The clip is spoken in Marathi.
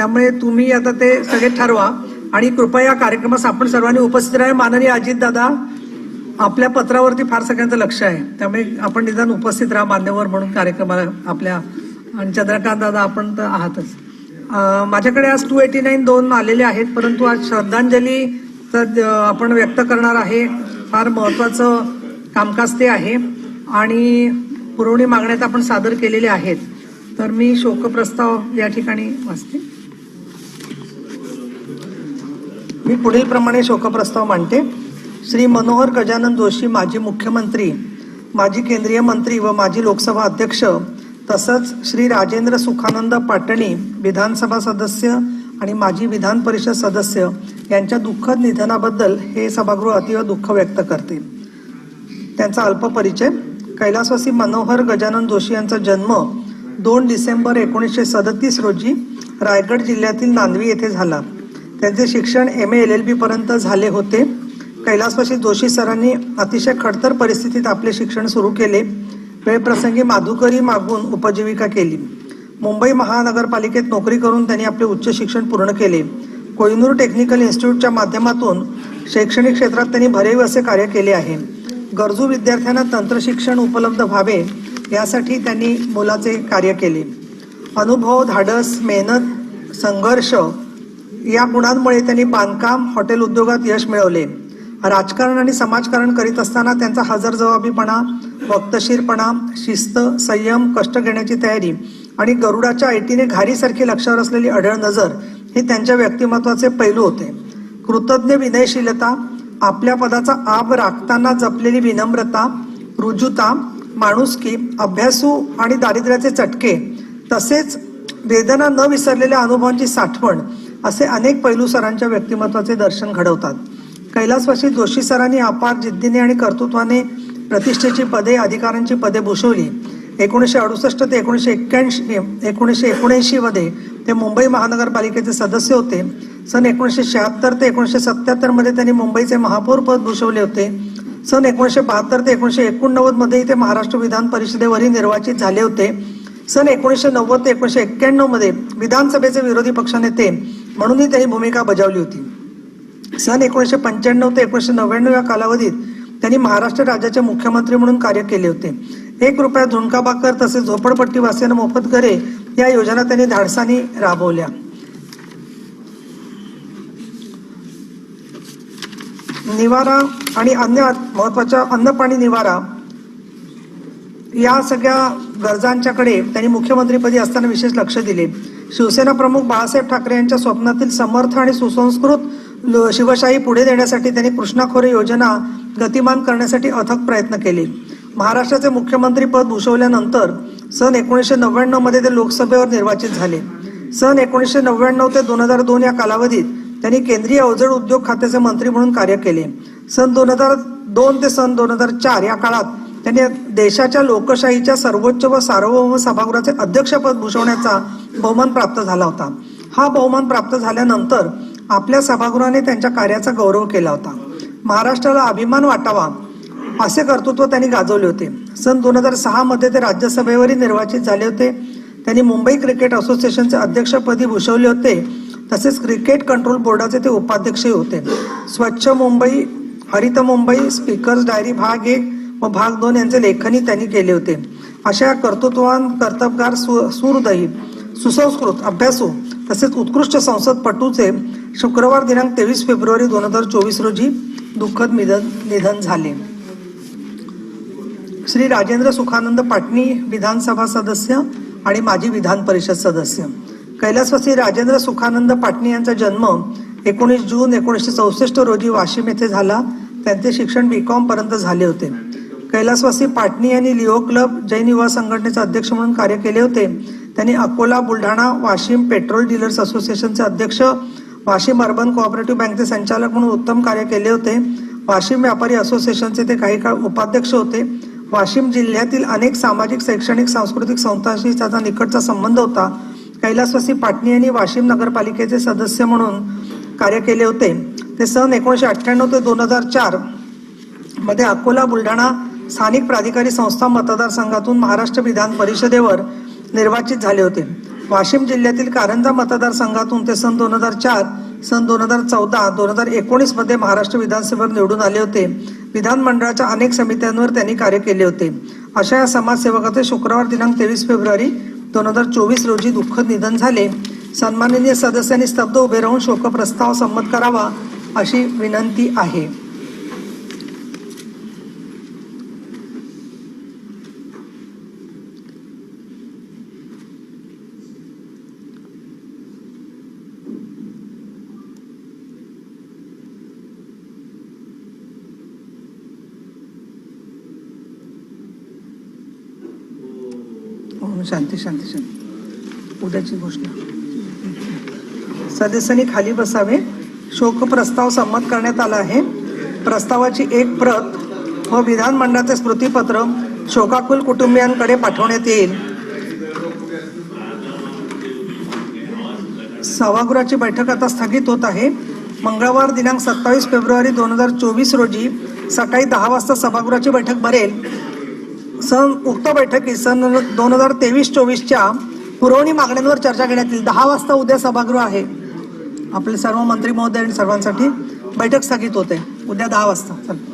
त्यामुळे तुम्ही आता ते सगळे ठरवा. आणि कृपया या कार्यक्रमास आपण सर्वांनी उपस्थित राहा. माननीय अजितदादा आपल्या पत्रावरती फार सगळ्यांचं लक्ष आहे. त्यामुळे आपण निदान उपस्थित राहा मान्यवर म्हणून कार्यक्रमाला आपल्या आणि चंद्रकांत दादा आपण तर आहातच. माझ्याकडे आज टू एटी नाईन दोन आलेले आहेत परंतु आज श्रद्धांजली तर आपण व्यक्त करणार आहे. फार महत्वाचं कामकाज ते आहे. आणि पुरवणी मागण्यात आपण सादर केलेले आहेत. तर मी शोकप्रस्ताव या ठिकाणी वाचते. मी पुढील प्रमाणे शोकप्रस्ताव मांडते. श्री मनोहर गजानन जोशी माजी मुख्यमंत्री माजी केंद्रीय मंत्री व माजी लोकसभा अध्यक्ष तसंच श्री राजेंद्र सुखानंद पाटणी विधानसभा सदस्य आणि माजी विधान परिषद सदस्य यांच्या दुःखद निधनाबद्दल हे सभागृह अतिव दुःख व्यक्त करते. त्यांचा अल्प परिचय. कैलासवासी मनोहर गजानन जोशी यांचा जन्म दोन डिसेंबर एकोणीसशे सदतीस रोजी रायगड जिल्ह्यातील नांदवी येथे झाला. त्यांचे शिक्षण एम ए एल एल बीपर्यंत झाले होते. कैलासवासी जोशी सरांनी अतिशय खडतर परिस्थितीत आपले शिक्षण सुरू केले. वेळप्रसंगी माधुकरी मागून उपजीविका केली. मुंबई महानगरपालिकेत नोकरी करून त्यांनी आपले उच्च शिक्षण पूर्ण केले. कोहिनूर टेक्निकल इन्स्टिट्यूटच्या माध्यमातून शैक्षणिक क्षेत्रात त्यांनी भरेव असे कार्य केले आहे. गरजू विद्यार्थ्यांना तंत्रशिक्षण उपलब्ध व्हावे यासाठी त्यांनी मोलाचे कार्य केले. अनुभव धाडस मेहनत संघर्ष या गुणांमुळे त्यांनी बांधकाम हॉटेल उद्योगात यश मिळवले. राजकारण आणि समाजकारण करीत असताना त्यांचा हजरजबाबीपणा वक्तशीरपणा शिस्त संयम कष्ट घेण्याची तयारी आणि गरुडाच्या ऐटीने घारीसारखी लक्षावर असलेली अढळ नजर हे त्यांच्या व्यक्तिमत्वाचे पैलू होते. कृतज्ञ विनयशीलता आपल्या पदाचा आब राखताना जपलेली विनम्रता रुजुता माणुसकी अभ्यासू आणि दारिद्र्याचे चटके तसेच वेदना न विसरलेल्या अनुभवांची साठवण असे अनेक पैलू सरांच्या व्यक्तिमत्वाचे दर्शन घडवतात. कैलासवासी जोशी सरांनी अपार जिद्दीने आणि कर्तृत्वाने प्रतिष्ठेची पदे अधिकारांची पदे भूषवली. एकोणीसशे अडुसष्ट ते एकोणीसशे एक्क्याऐंशी एकोणीसशे एकोणऐंशी मध्ये ते मुंबई महानगरपालिकेचे सदस्य होते. सन एकोणीसशे शहात्तर ते एकोणीसशे सत्याहत्तरमध्ये त्यांनी मुंबईचे महापौर पद भूषवले होते. सन एकोणीसशे बहात्तर ते एकोणीसशे एकोणनव्वदमध्ये ते महाराष्ट्र विधान परिषदेवरही निर्वाचित झाले होते. सन एकोणीसशे नव्वद ते एकोणीसशे एक्क्याण्णवमध्ये विधानसभेचे विरोधी पक्षनेते म्हणूनही त्यांनी भूमिका बजावली होती. सन एकोणीसशे पंच्याण्णव ते एकोणीसशे नव्याण्णव या कालावधीत त्यांनी महाराष्ट्र राज्याचे मुख्यमंत्री म्हणून कार्य केले होते. एक रुपया झुणका भाकर तसेच झोपडपट्टी वासियांना मोफत घरे या योजना त्यांनी धाडसानी राबवल्या. निवारा आणि अन्य महत्त्वाच्या अन्न पाणी निवारा या सगळ्या गरजांच्याकडे त्यांनी मुख्यमंत्रीपदी असताना विशेष लक्ष दिले. शिवसेना प्रमुख बाळासाहेब ठाकरे यांच्या स्वप्नातील समर्थ आणि सुसंस्कृत शिवशाही पुढे देण्यासाठी त्यांनी कृष्णा खोरे योजना गतिमान करण्यासाठी अथक प्रयत्न केले. महाराष्ट्राचे मुख्यमंत्री पद भूषवल्यानंतर सन एकोणीसशे नव्याण्णवमध्ये ते लोकसभेवर निर्वाचित झाले. सन एकोणीसशे नव्याण्णव ते दोन हजार दोन या कालावधीत त्यांनी केंद्रीय अवजड उद्योग खात्याचे मंत्री म्हणून कार्य केले. सन दोन हजार दोन ते सन दोन हजार चार या काळात त्यांनी देशाच्या लोकशाहीच्या सर्वोच्च व सार्वभौम सभागृहाचे अध्यक्षपद भूषवण्याचा बहुमान प्राप्त झाला होता. हा बहुमान प्राप्त झाल्यानंतर आपल्या सभागृहाने त्यांच्या कार्याचा गौरव केला होता. महाराष्ट्राला अभिमान वाटावा असे कर्तृत्व त्यांनी गाजवले होते. सन दोन हजार सहामध्ये ते राज्यसभेवरही निर्वाचित झाले होते. त्यांनी मुंबई क्रिकेट असोसिएशनचे अध्यक्षपदी भूषवले होते. तसेच क्रिकेट कंट्रोल बोर्डाचे ते उपाध्यक्षही होते. स्वच्छ मुंबई हरित मुंबई स्पीकर्स डायरी भाग एक व भाग दोन यांचे लेखनही त्यांनी केले होते. अशा कर्तृत्वान कर्तबगार सु सुहृदयी सुसंस्कृत अभ्यासू तसेच उत्कृष्ट संसदपटूचे शुक्रवार दिनांक तेवीस फेब्रुवारी दोन हजार चोवीस रोजी दुःखद निधन निधन झाले. श्री राजेंद्र सुखानंद पाटणी विधानसभा सदस्य आणि माजी विधान परिषद सदस्य. कैलासवासी राजेंद्र सुखानंद पाटणी यांचा जन्म एकोणीस जून एकोणीसशे चौसष्ट रोजी वाशिम येथे झाला. त्यांचे शिक्षण बी कॉम पर्यंत झाले होते. कैलासवासी पाटणी यांनी लिओ क्लब जैन युवा संघटनेचे अध्यक्ष म्हणून कार्य केले होते. त्यांनी अकोला बुलढाणा वाशिम पेट्रोल डीलर्स असोसिएशनचे अध्यक्ष वाशिम अर्बन कोऑपरेटिव्ह बँकचे संचालक म्हणून उत्तम कार्य केले होते. वाशिम व्यापारी असोसिएशनचे ते काही काळ उपाध्यक्ष होते. वाशिम जिल्ह्यातील अनेक सामाजिक शैक्षणिक सांस्कृतिक संस्थांशी त्याचा निकटचा संबंध होता. कैलासवासी पाटणी यांनी वाशिम नगरपालिकेचे सदस्य म्हणून कार्य केले होते. ते सन एकोणीसशे अठ्ठ्याण्णव ते दोन हजार चारमध्ये अकोला बुलढाणा स्थानिक प्राधिकारी संस्था मतदारसंघातून महाराष्ट्र विधान परिषदेवर निर्वाचित झाले होते. वाशिम जिल्ह्यातील कारंजा मतदारसंघातून ते सन दोन हजार चार सन दोन हजार चौदा दोन हजार एकोणीसमध्ये महाराष्ट्र विधानसभेवर निवडून आले होते. विधानमंडळाच्या अनेक समित्यांवर त्यांनी कार्य केले होते. अशा या समाजसेवकाचे शुक्रवार दिनांक तेवीस फेब्रुवारी दोन हजार चोवीस रोजी दुःखद निधन झाले. सन्माननीय सदस्यांनी स्तब्ध उभे राहून शोकप्रस्ताव संमत करावा अशी विनंती आहे. ओम शांती शांती शांती. उद्याची घोषणा सदस्यांनी खाली बसावे. शोक प्रस्ताव संमत करण्यात आला आहे. प्रस्तावाची एक प्रत व विधानमंडळाचे स्मृतीपत्र शोकाकुल कुटुंबियांकडे पाठवण्यात येईल. सभागृहाची बैठक आता स्थगित होत आहे. मंगळवार दिनांक सत्तावीस फेब्रुवारी दोन हजार चोवीस रोजी सकाळी दहा वाजता सभागृहाची बैठक भरेल. सन उक्त बैठकीत सन दोन हजार तेवीस चोवीसच्या पुरवणी मागण्यांवर चर्चा घेण्यात येईल. दहा वाजता उद्या सभागृह आहे. आपले सर्व मंत्री महोदय आणि सर्वांसाठी बैठक स्थगित होते. उद्या दहा वाजता. चला.